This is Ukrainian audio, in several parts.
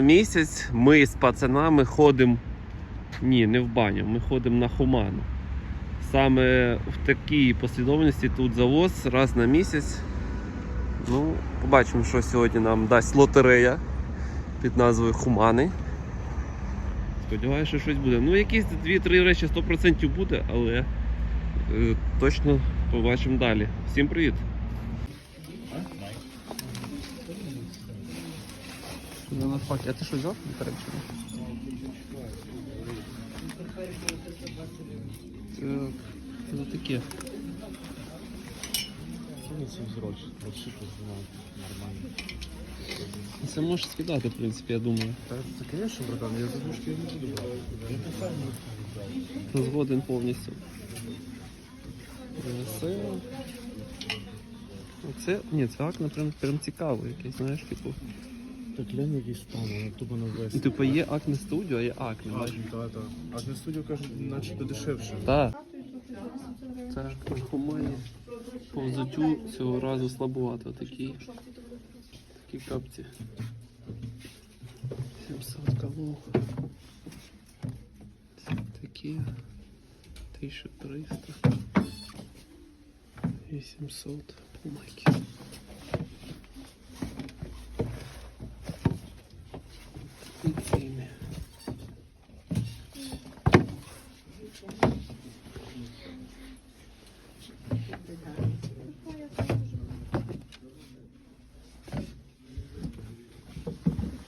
Місяць ми з пацанами ходимо. Ні, не в баню, ми ходимо на хуману. Саме в такій послідовності тут завоз раз на місяць. Ну, побачимо, що сьогодні нам дасть лотерея під назвою Хумани. Сподіваюся, що щось буде. Ну, якісь 2-3 речі 100% буде, але е, точно побачимо далі. Всім привіт! А ти що взяв? Так, ну таке. Це. Це можеш скидати, в принципі, я думаю. Та це, звісно, братан, я буду брати. Я не сам не буду Згоден повністю. Це... Оце, ні, це акне прям, прям цікаво якесь, знаєш, типу. Так глянь, який стан, тупо на весь. Ну, типу, є акне студіо, а є акне, бачиш? та, та. А на студію кажуть, начебто дешевше. Так. Це хумані по взуттю цього разу слабувато такі. Такі капці. 700 каву. Такі. 1300. 800. Пумаки. І ціни.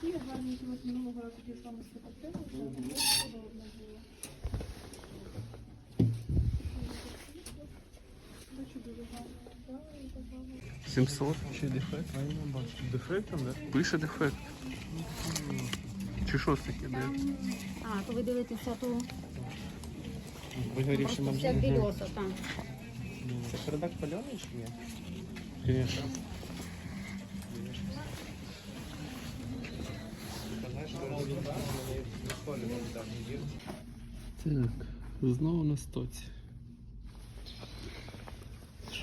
Такі гарні от минулого разу ті з вами сфотографували, що дуже подобно було. Бачу, дуже гарно. Да, і так гарно. 700 чи дефект? А я не бачу. Дефектом, да? Пише дефект. Чи що це таке? Де? А, то ви дивитеся ту Вигорівши нам це підоса там. Це передак пальоний чи ні? Звісно. Так, знову на стоці.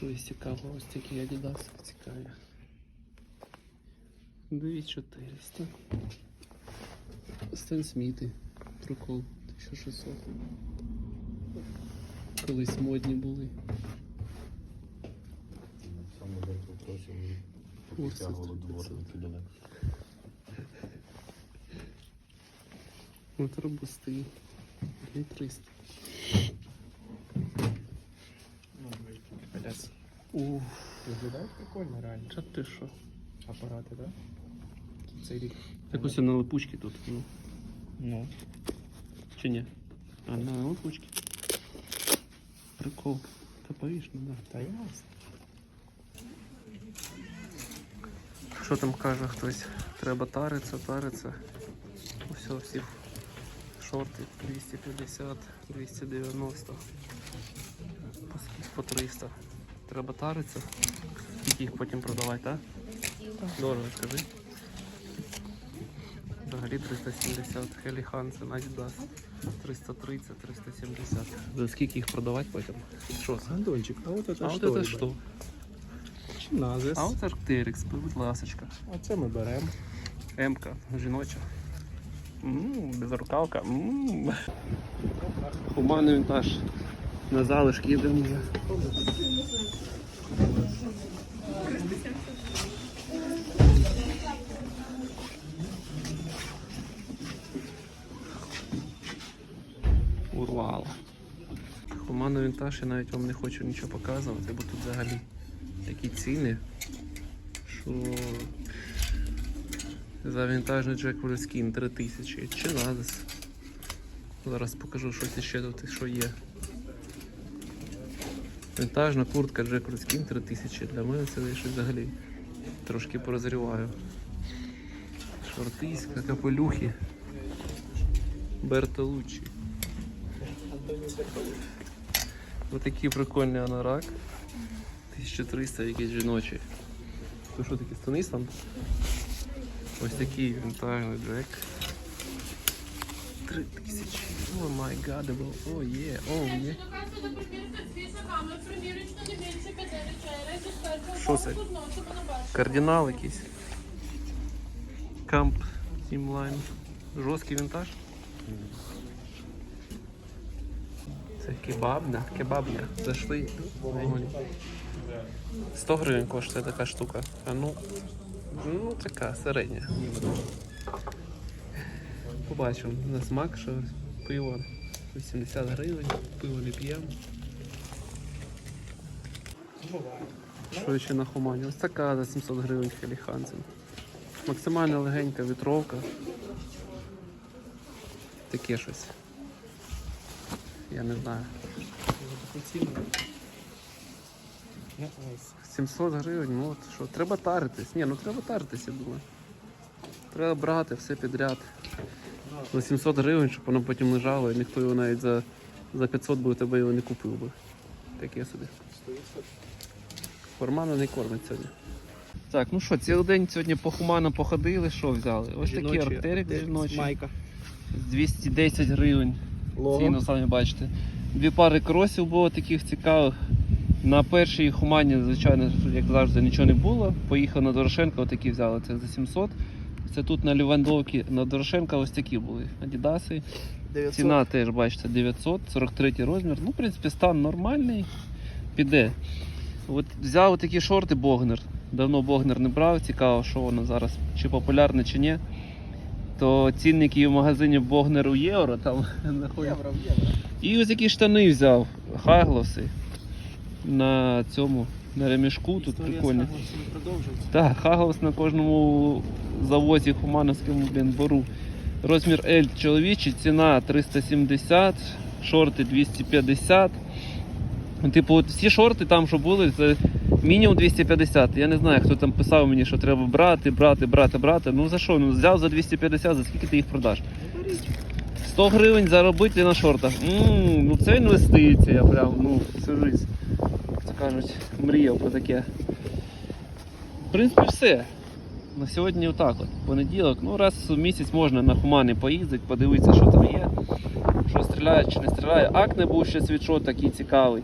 Щось цікавого, ось такі Adidas цікаві. 2400. Стен Сміти. Прикол 1600. Колись модні були. Саме 100-500. дворники далеко. От робусти. 300. Паляс. Уф, Виглядають прикольно, реально. та ти що? Апарати, так? Цей рік. Так ось на липучки тут. Ну. Ну. Чи ні? А, на липучки. Прикол. Та повішно, да. Та ясно. Що там каже хтось? Треба тариться, тариться. Усе, всі шорти 250, 290. По 300. Треба тариться. Скільки їх потім продавати, так? Дорого, скажи. Взагалі 370. Хелі Хансен, Adidas. 330, 370. За скільки їх продавати потім? Що це? Антончик, а от це А от це що? Чи назис? А от Арктирикс, будь ласочка. А це ми беремо. М-ка, жіноча. Ммм, безрукавка. Ммм. Хуманний вінтаж. На залишки йдемо вже. Урвало. Хуманний вінтаж я навіть вам не хочу нічого показувати, бо тут взагалі такі ціни, що за вінтажний Jack Wolfskin 3000 чи Nazis. Зараз покажу щось іще тут, що є. Вінтажна куртка Jack Wolfskin 3000. Для мене це я щось взагалі трошки порозріваю. Шортиська, капелюхи. Бертолуччі. Ось такий прикольний анорак. 1300 якийсь жіночий. Це що таке станись там? Ось такий вінтажний джек. 3000. О май гадабл. О є, о є. Що це? Кардинал якийсь. Камп Steamline. Жорсткий вінтаж. Це кебабня, кебабня. Зайшли. Вогонь. 100 гривень коштує така штука. А ну, ну така середня. Побачимо на смак, що пиво 80 гривень, пиво не п'ємо. Що ще на хумані? Ось така за 700 гривень Хелі Хансен. Максимально легенька вітровка. Таке щось. Я не знаю. 700 гривень, ну от що, треба таритись. Ні, ну треба таритись, я думаю. Треба брати все підряд. За 700 гривень, щоб воно потім лежало, і ніхто його навіть за, за 500 би у тебе його не купив би. Таке собі. Формана не кормить сьогодні. Так, ну що, цілий день сьогодні по хуману походили, що взяли? Ось такий артерик жіночий. Майка. 210 гривень. Ціну самі бачите. Дві пари кросів було таких цікавих. На першій хумані, звичайно, як завжди, нічого не було. Поїхав на Дорошенка, отакі взяли. Це за 700. Це тут на Лівандовці на Дорошенка ось такі були. Адідаси. 900. Ціна теж бачите 900, 43 розмір. Ну, в принципі, стан нормальний. Піде. От взяв такі шорти Богнер. Давно Богнер не брав. Цікаво, що воно зараз, чи популярне, чи ні. То цінники в магазині Богнер у євро там знаходять. Євро, євро. І ось які штани взяв. Хаглоси. На цьому, на ремішку. Тут продовжується. Так, Хаглас на кожному завозі Хумановському блін, беру. Розмір L чоловічий, ціна 370, шорти 250. Ну, Типу, от всі шорти там, що були, це мінімум 250. Я не знаю, хто там писав мені, що треба брати, брати, брати, брати. Ну за що? Ну взяв за 250, за скільки ти їх продаш? 100 гривень заробити на шортах. м ну це інвестиція, прям, ну, всю жизнь. Кажуть, мріяв про таке. В принципі, все. На сьогодні отак от. Понеділок. Ну, раз в місяць можна на хумани поїздити, подивитися, що там є. Що стріляє чи не стріляє. Акне був ще світшот такий цікавий.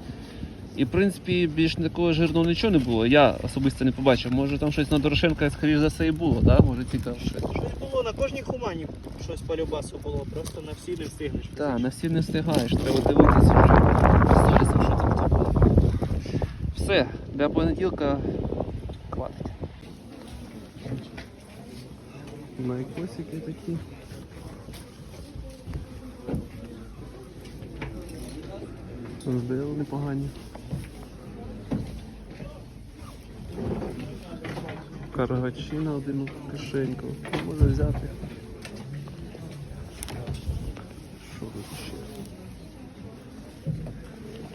І в принципі більш такого жирного нічого не було. Я особисто не побачив. Може там щось на Дорошенка, скоріш за все, і було, да? може цікаво щось. Щось було на кожній хумані щось по любасу було, просто на всі не встигнеш. Так, на всі не встигаєш, треба дивитися вже. Сторісом, що там. Все, для понеділка хватить. Найкосики такі. Здали непогані. Каргачі на один кишеньку. Може взяти. Що тут ще?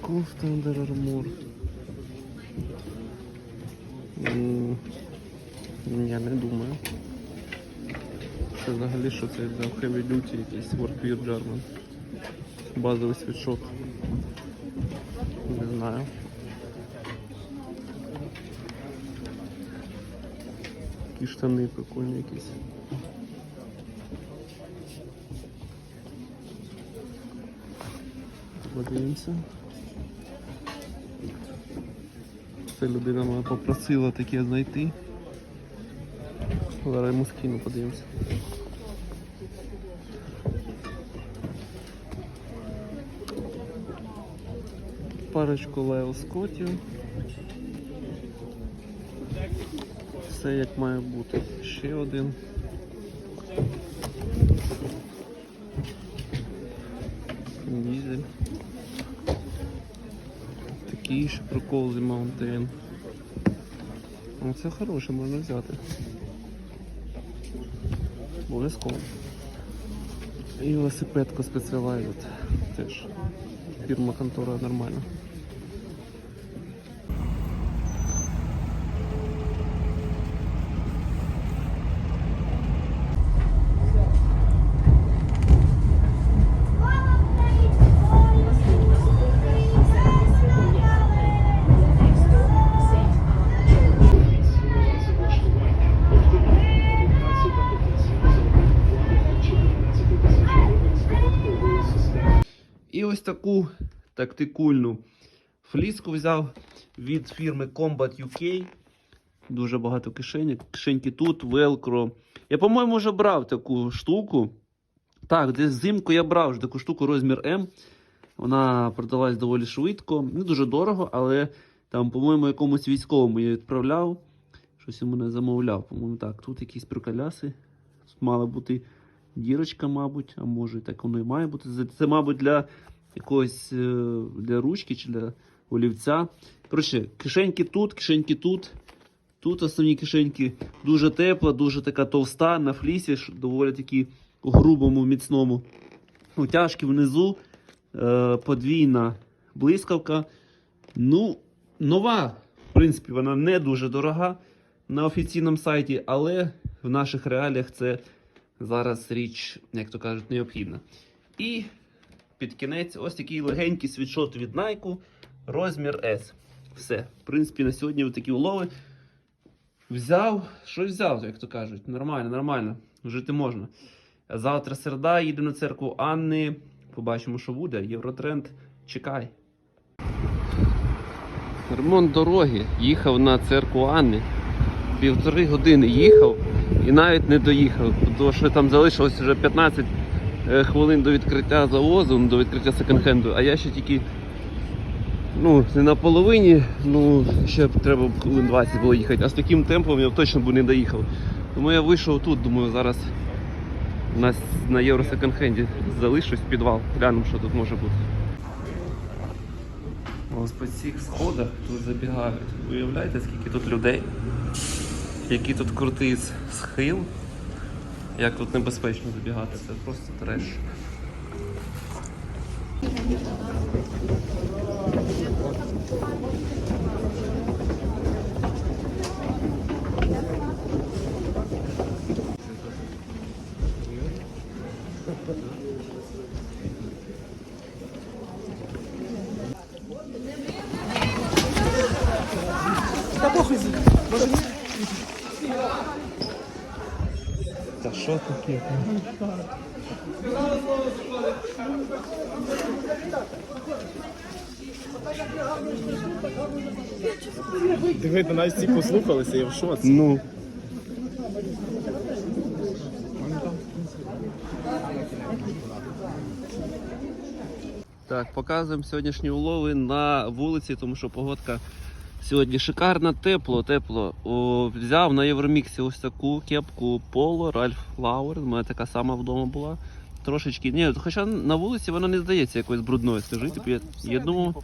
Кофта Under Armour. Я не думаю. Це взагалі що це взяв Heavy Duty якийсь Workwear German. Базовий світшот. Не знаю. Такі штани прикольні якісь. Подивимося. Це людина мене попросила таке знайти. Зараз йому скину, подивимося. Парочку Лео Скоттів. Все як має бути. Ще один. Такий ще прикол зі. Ну, це хороше, можна взяти. Обов'язково. І велосипедку Specialized. Теж. Фірма контора нормальна. І ось таку тактикульну фліску взяв від фірми Combat UK. дуже багато кишеньок. Кишеньки тут, велкро. Я, по-моєму, вже брав таку штуку. Так, десь взимку я брав вже таку штуку розмір М. Вона продалась доволі швидко. Не дуже дорого, але там, по-моєму, якомусь військовому я відправляв. Щось йому не замовляв. По-моєму, так. Тут якісь приколяси. Мала бути дірочка, мабуть, а може так воно і має бути. Це, мабуть, для якогось е, для ручки чи для олівця. Коротше, кишеньки тут, кишеньки тут. Тут основні кишеньки дуже тепла, дуже така товста, на флісі, доволі такі грубому, міцному. Утяжки внизу, е, подвійна блискавка. Ну, нова, в принципі, вона не дуже дорога на офіційному сайті, але в наших реаліях це зараз річ, як то кажуть, необхідна. І під кінець ось такий легенький світшот від Nike, розмір S. Все. В принципі, на сьогодні такі улови. Взяв, щось взяв, як то кажуть. Нормально, нормально. Жити можна. Завтра середа, їду на церкву Анни. Побачимо, що буде. Євротренд. Чекай. Ремонт дороги. Їхав на церкву Анни. Півтори години їхав і навіть не доїхав. Тому що там залишилось вже 15 е, хвилин до відкриття завозу, ну, до відкриття секонд-хенду, а я ще тільки ну, не на половині, ну ще треба хвилин 20 було їхати. А з таким темпом я точно б не доїхав. Тому я вийшов тут, думаю, зараз у нас на Євро секонд-хенді залишусь підвал. Глянемо, що тут може бути. Ось по цих сходах тут забігають. Уявляєте, скільки тут людей? Який тут крутий схил. Як тут небезпечно забігати, це просто треш. Диви, на нас всі послухалися, я в шоці. Ну. Так, показуємо сьогоднішні улови на вулиці, тому що погодка сьогодні шикарна, тепло, тепло. О, взяв на Євроміксі ось таку кепку Polo Ralph Lauer. У мене така сама вдома була. Трошечки. Ні, хоча на вулиці вона не здається якоюсь брудною. Скажіть, я, я думав.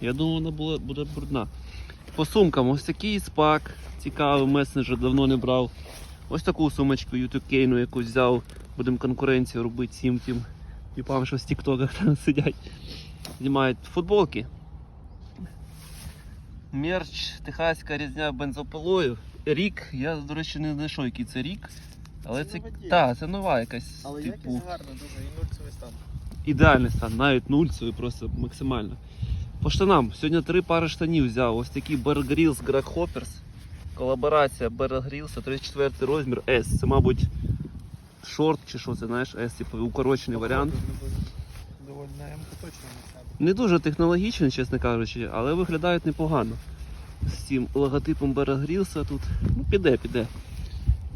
Я думаю, вона була, буде брудна. По сумкам, ось такий спак. Цікавий месенджер, давно не брав. Ось таку сумочку YouTube Кейну якусь взяв. Будемо конкуренцію робити всім тим типам, що в тіктоках там сидять. Знімають футболки. Мерч, техаська різня бензопилою. Рік, я, до речі, не знайшов, який це рік. Але Це це, та, це нова якась. Але типу, якість гарна дуже, і нульцевий стан. ідеальний стан, навіть нульцевий просто максимально. По штанам. Сьогодні три пари штанів взяв. Ось такі Bear Grylls Greg Hoppers. Колаборація Bear Grylls, 34 розмір S. Це, мабуть, шорт чи що це, знаєш, S, типу укорочений варіант. Доволі на М точно не. Не дуже технологічний, чесно кажучи, але виглядають непогано. З цим логотипом Grylls тут. Ну, піде, піде.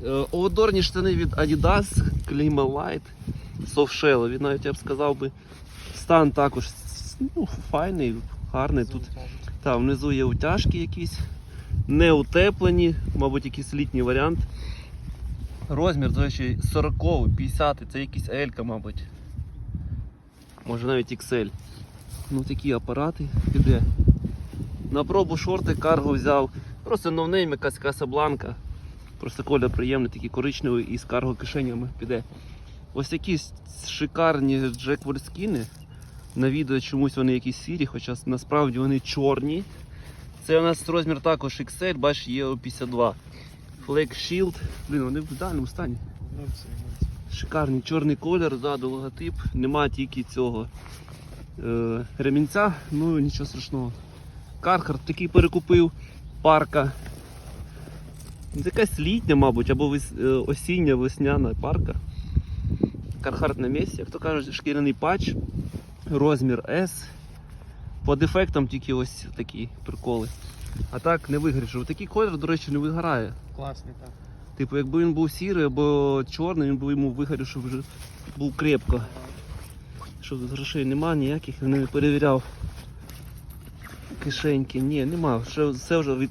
Е, Оводорні штани від Adidas, Klima Light, Softshell. Навіть я б сказав би. Стан також ну, файний, гарний. Тут Там внизу є утяжки якісь, не утеплені, мабуть, якийсь літній варіант. Розмір, до речі, 40 50 це якийсь L, мабуть. Може навіть XL. Ну такі апарати піде. На пробу шорти карго взяв. Просто новнейм якась касабланка. Просто колір приємний, такий коричневий і з карго кишенями піде. Ось такі шикарні Jack Wolfskin. На відео чомусь вони якісь сірі, хоча насправді вони чорні. Це у нас розмір також XL, бачиш, є 52. Flag Shield. Блін, вони в ідеальному стані. Нульцевий, нульцевий. Шикарний чорний колір, ззаду логотип. Нема тільки цього е, ремінця, ну нічого страшного. Кархард такий перекупив, парка. Якась літня, мабуть, або е, осіння, весняна парка. Кархард на місці, як то кажуть, шкіряний патч, розмір S. По дефектам тільки ось такі приколи. А так не вигріше. Такий колір, до речі, не виграє. Класний, так. Типу, якби він був сірий або чорний, він би йому вигорів, щоб вже був крепко. Що тут грошей нема ніяких, не перевіряв. Кишеньки, ні, нема. Ще все вже від...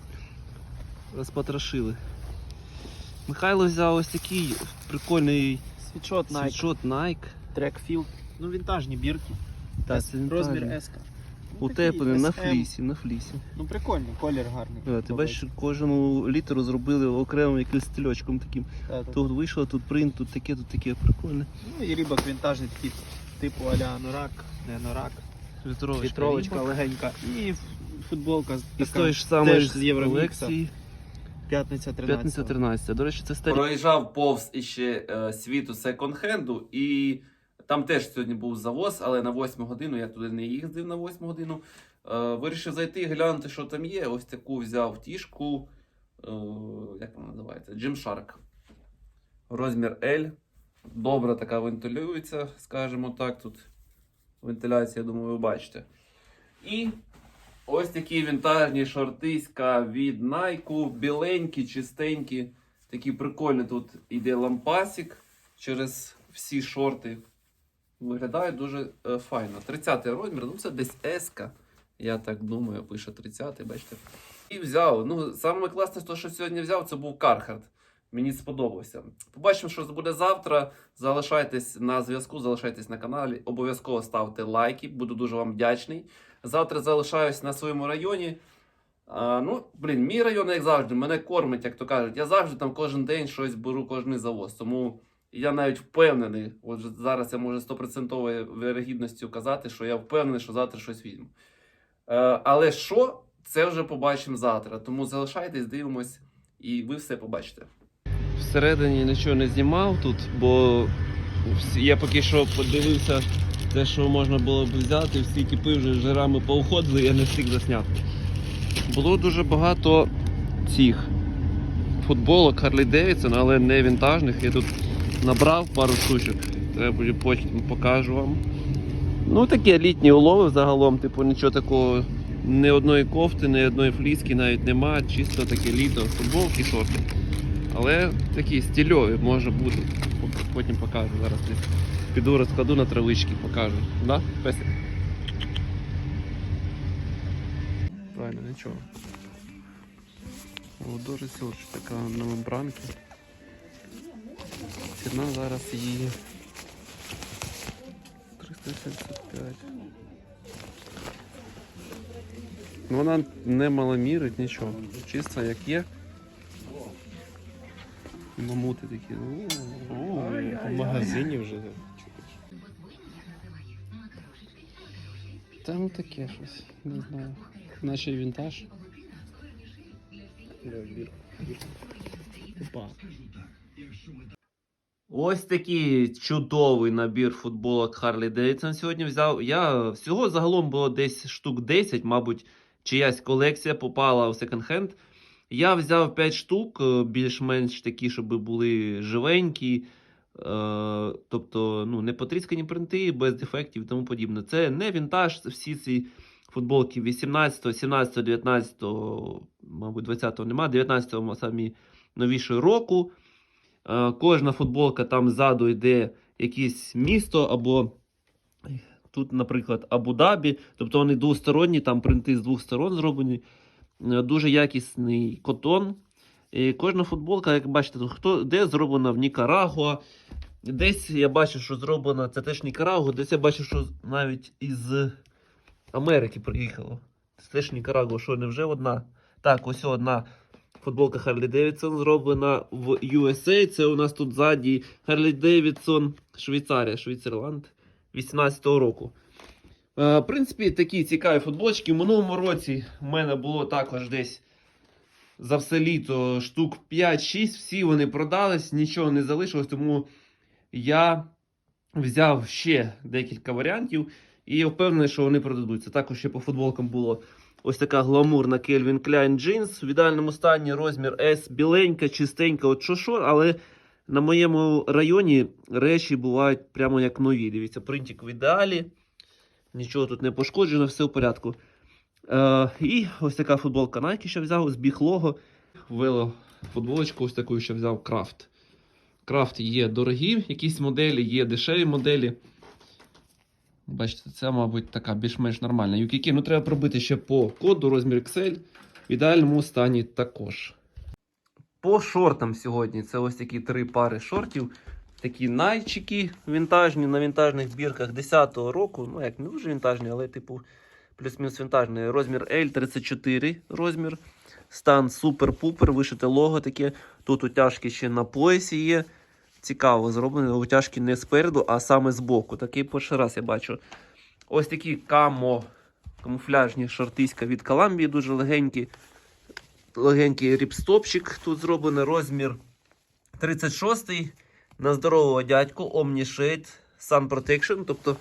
розпотрошили. Михайло взяв ось такий прикольний Світшот Nike, світшот Nike. трекфілд. Ну, вінтажні бірки. Та, це Розмір правильний. S. Утеплений на флісі, на флісі. Ну прикольний, колір гарний. Е, Ти бачиш, кожному літеру зробили окремим якимось стильочком таким. Та, та. Тут вийшло, тут принт, тут таке, тут таке. Прикольне. Ну і рібок вінтажний такий, типу аля анорак, не анорак. Вітровочка. Вітровочка легенька. І футболка з І така, тої ж самої теж з Євромікса. П'ятниця 13. П'ятниця 13. До речі, це старі. Проїжджав повз іще е, світу секонд-хенду, і там теж сьогодні був завоз, але на 8 годину я туди не їздив на 8 годину. Е, вирішив зайти, глянути, що там є. Ось таку взяв тішку. Е, як вона називається? Gymshark. Розмір L. Добре така вентилюється, скажімо так. Тут вентиляція, думаю, ви бачите. І Ось такі вінтажні шортиська від Nike, біленькі, чистенькі. Такі прикольні тут іде лампасик через всі шорти. Виглядає дуже е, файно. 30-й розмір, ну це десь S. Я так думаю, пише 30, бачите. І взяв. Ну, саме що сьогодні взяв, це був Carhartt. Мені сподобався. Побачимо, що буде завтра. Залишайтесь на зв'язку, залишайтесь на каналі. Обов'язково ставте лайки, буду дуже вам вдячний. Завтра залишаюсь на своєму районі. А, ну, блін, мій район, як завжди, мене кормить, як то кажуть. Я завжди там кожен день щось беру, кожен завоз. Тому я навіть впевнений, от зараз я можу 100% вірогідністю казати, що я впевнений, що завтра щось візьму. Е, але що, це вже побачимо завтра. Тому залишайтесь, дивимось, і ви все побачите. Всередині нічого не знімав тут, бо я поки що подивився те, що можна було б взяти, всі тіпи вже жирами поуходили, я не встиг засняти. Було дуже багато цих футболок Harley Davidson, але не вінтажних. Я тут набрав пару штучок. Треба буде потім покажу вам. Ну такі літні улови загалом, типу нічого такого, ні одної кофти, ні одної фліски навіть нема, чисто таке літо, футболки, шорти. Але такі стильові може бути. Потім покажу зараз. Піду розкладу на травички, покажу. Да? Песик? Правильно, нічого. Володо Research, така на мембранці. Ціна зараз її 375. Ну вона не маломірить нічого. Чисто як є. Мамути такі. О, В магазині вже. Там таке щось, не знаю. Наче вінтаж. Опа. Ось такий чудовий набір футболок Harley Davidson сьогодні взяв. Я всього загалом було десь штук 10, мабуть, чиясь колекція попала в секонд-хенд. Я взяв 5 штук, е, більш-менш такі, щоб були живенькі. Е, тобто, ну, не потріскані принти, без дефектів і тому подібне. Це не вінтаж, всі ці футболки 18, 17, 19, мабуть, 20 нема, 19-го самі новіші року. Е, Кожна футболка там ззаду йде якесь місто, або тут, наприклад, Абу-Дабі. Тобто вони двосторонні, там принти з двох сторон зроблені. Е, Дуже якісний котон. І кожна футболка, як бачите, хто де зроблена в Нікарагуа. Десь я бачу, що зроблена, це теж Нікарагуа, десь я бачу, що навіть із Америки приїхало. Це теж Нікарагуа, що не вже одна. Так, ось одна Футболка Harley Davidson зроблена в USA. Це у нас тут ззаді Harley Davidson Швейцарія, Швейцерланд 18-го року. Е, в принципі, такі цікаві футболочки. В минулому році в мене було також десь за все літо штук 5-6. Всі вони продались, нічого не залишилось, тому я взяв ще декілька варіантів і я впевнений, що вони продадуться. Також ще по футболкам було Ось така гламурна Calvin Klein джинс. В ідеальному стані розмір S біленька, чистенька, от що-що, але на моєму районі речі бувають прямо як нові. Дивіться, принтик в ідеалі. Нічого тут не пошкоджено, все в порядку. Е, і ось така футболка Nike, що взяв, з біхлого. Вело футболочку ось таку, що взяв крафт. Крафт є дорогі якісь моделі, є дешеві моделі. Бачите, це, мабуть, така більш-менш нормальна. UKK, ну треба пробити ще по коду, розмір XL. В ідеальному стані також. По шортам сьогодні це ось такі три пари шортів. Такі найчики вінтажні на вінтажних бірках 10-го року. Ну, як не дуже вінтажні, але типу плюс-мінус вінтажний. Розмір L34 розмір. Стан супер-пупер, вишите лого таке. Тут утяжки ще на поясі є. Цікаво зроблено. Утяжки не спереду, а саме збоку. Такий перший раз я бачу. Ось такі камо, камуфляжні шортиська від Columbia, дуже легенькі. Легенький ріпстопчик тут зроблений розмір 36 на здорового дядьку Omni Shade Sun Protection. Тобто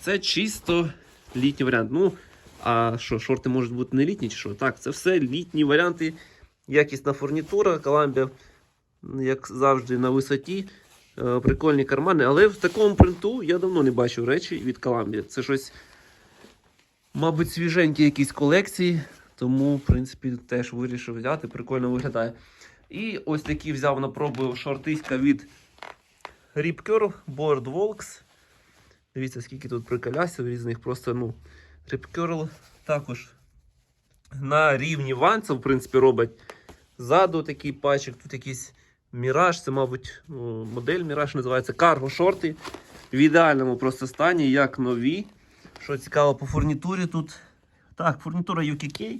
це чисто літній варіант. Ну, а що, шорти можуть бути не літні чи що? Так, це все літні варіанти. Якісна фурнітура, Columbia, як завжди, на висоті. Е, Прикольні кармани. Але в такому принту я давно не бачив речі від Columbia. Це щось, мабуть, свіженькі якісь колекції. Тому, в принципі, теж вирішив взяти. Прикольно виглядає. І ось такі взяв на пробу шортиська від Rip Curl Boardwalks. Дивіться, скільки тут приколясів різних. Просто, ну, Curl також на рівні ванця, в принципі, робить. Ззаду такий пачок, тут якийсь Міраж, це, мабуть, ну, модель Міраж називається карго шорти. В ідеальному просто стані, як нові. Що цікаво по фурнітурі тут. Так, фурнітура UKK.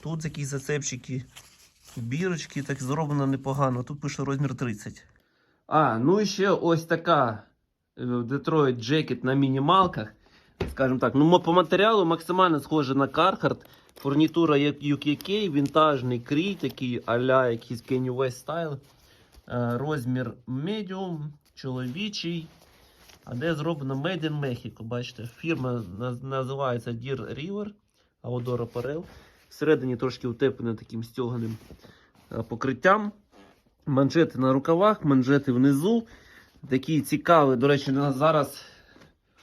Тут якісь зацепчики, бірочки, так зроблено непогано. Тут пише розмір 30. А, ну і ще ось така Detroit Jacket на мінімалках. Скажімо так, ну по матеріалу максимально схоже на Carhartt. Фурнітура UKK, вінтажний крій, такий а-ля якийсь Kanye West стайл. Е, Розмір medium, чоловічий. А де зроблено Made in Mexico, бачите, фірма називається Deer River, Audora Apparel. Всередині трошки утеплене таким стяганим е, покриттям. Манжети на рукавах, манжети внизу. Такі цікаві, до речі, зараз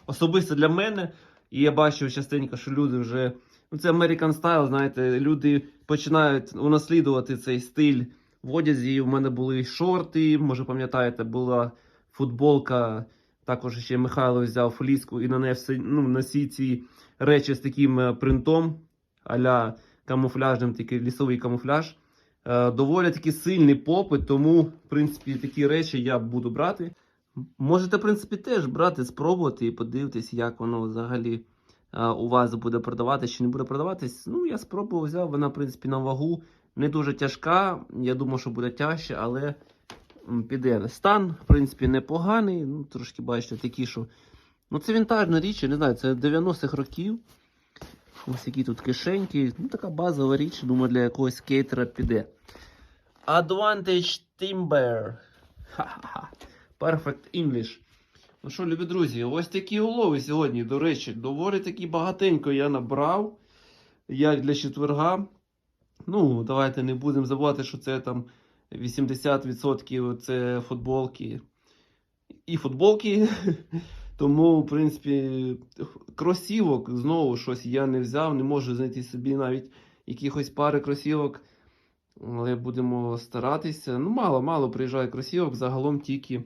особисто для мене. І я бачив частенько, що люди вже. Ну, це American Style, знаєте, люди починають унаслідувати цей стиль в одязі. В мене були шорти, може пам'ятаєте, була футболка. Також ще Михайло взяв фліску і нанес ну, всі ці речі з таким е, принтом, аля камуфляжним, такий лісовий камуфляж. Е, доволі таки сильний попит, тому, в принципі, такі речі я буду брати. Можете, в принципі, теж брати, спробувати і подивитись, як воно взагалі е, у вас буде продаватись чи не буде продаватись. Ну, я спробував, взяв, вона, в принципі, на вагу не дуже тяжка. Я думав, що буде тяжче, але піде. Стан, в принципі, непоганий. Ну, трошки бачите, такі, що. Ну, це вінтажна річ, я не знаю, це 90-х років. Ось які тут кишеньки. Ну, така базова річ, думаю, для якогось скейтера піде. Advantage Timber. Ха-ха-ха. Perfect English. Ну що, любі друзі, ось такі улови сьогодні, до речі, доволі таки багатенько я набрав. Як для четверга. Ну, давайте не будемо забувати, що це там 80% це футболки. І футболки. Тому, в принципі, кросівок знову щось я не взяв, не можу знайти собі навіть якихось пари кросівок. Але будемо старатися. Ну, мало-мало приїжджає кросівок, загалом тільки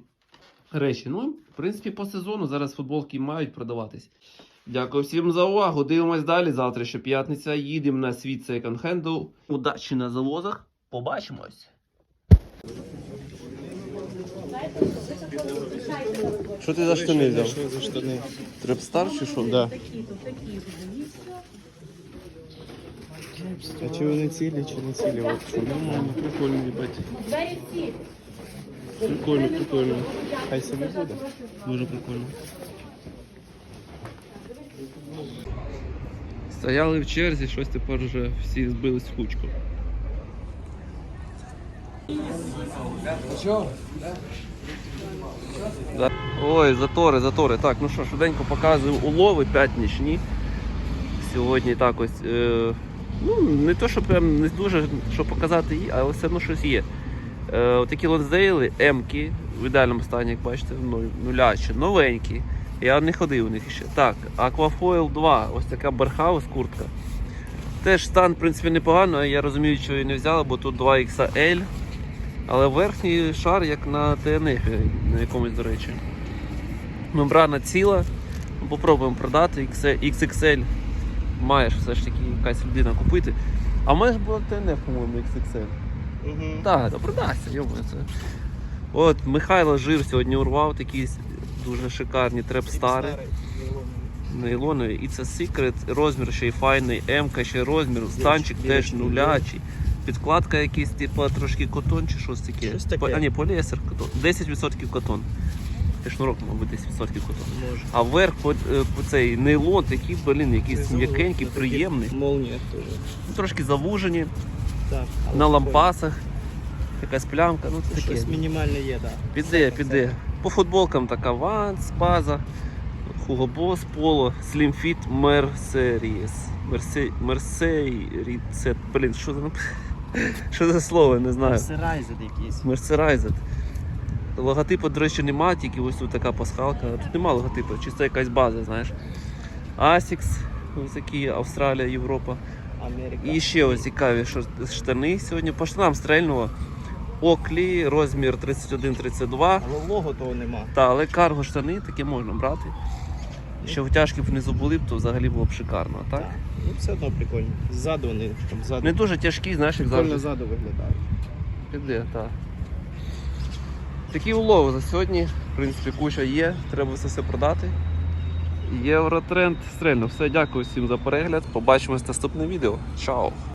речі. Ну, в принципі, по сезону зараз футболки мають продаватись. Дякую всім за увагу. Дивимось далі. Завтра ще п'ятниця. Їдемо на світ секонд-хенду. Удачі на завозах. Побачимось. Що ти за штани взяв? Що за штани? Трепстар чи що? Да. А чи вони цілі, чи не цілі? От що? Нормально, прикольно, їбать. Прикольно, прикольно. Хай собі буде. Дуже прикольно. Стояли в черзі, щось тепер вже всі збились в кучку. Да. Ой, затори, затори. Так, ну що, швиденько показую улови п'ятнічні. Сьогодні так ось. Е, ну, не то, що прям не дуже що показати, є, але все одно щось є. Е, отакі лонсдейли, М-ки, в ідеальному стані, як бачите, ну, нулячі, новенькі. Я не ходив у них ще. Так, Aquafoil 2, ось така Бархаус куртка. Теж стан, в принципі, непогано, я розумію, що її не взяли, бо тут 2XL. Але верхній шар як на ТНФ, на якомусь, до речі. Мембрана ціла. Ну, Попробуємо продати XXL. Маєш все ж таки якась людина купити. А ж була ТНФ, по-моєму, XXL. Угу. Так, то продасться, йому це. От Михайло Жир сьогодні урвав такі дуже шикарні трепстари. Нейлонові. І це секрет, розмір ще й файний, М ще розмір, станчик теж нулячий. Підкладка якийсь, типу, трошки котон чи щось таке. Щось таке. А ні, поліестер котон. 10% котон. Це шнурок, мабуть, 10% котон. Може. А вверх по, е, по цей нейлон такий, блін, якийсь м'якенький, приємний. Молнія теж. Ну, Трошки завужені, Так. на лампасах. Якась плямка, ну це таке. Щось мінімальне є, так. Піде, піде. По футболкам така Vans, База, Hugo Boss, Polo, Slim Fit, Mercedes. Merce- Mercedes. Блін, що за що за слово, не знаю. Серайзед якийсь. Mercerized. Логотипу, до речі, нема, тільки ось тут така пасхалка. Тут нема логотипу, чисто якась база, знаєш. Asics, ось такі Австралія, Європа. Америка. І ще ось цікаві штани сьогодні. По штанам стрельного. Оклі, розмір 31-32. Але лого того нема. Та, але карго штани таке можна брати. Якщо втяжки внизу були б, то взагалі було б шикарно, так? Ну все одно прикольно. Ззаду вони там ззаду. Не дуже тяжкі, знаєш, як Прикольно завжди. ззаду виглядають. Піде, так. Такі улови за сьогодні. В принципі, куча є, треба все все продати. Євротренд стрельно. Все, дякую всім за перегляд. Побачимось в наступне відео. Чао!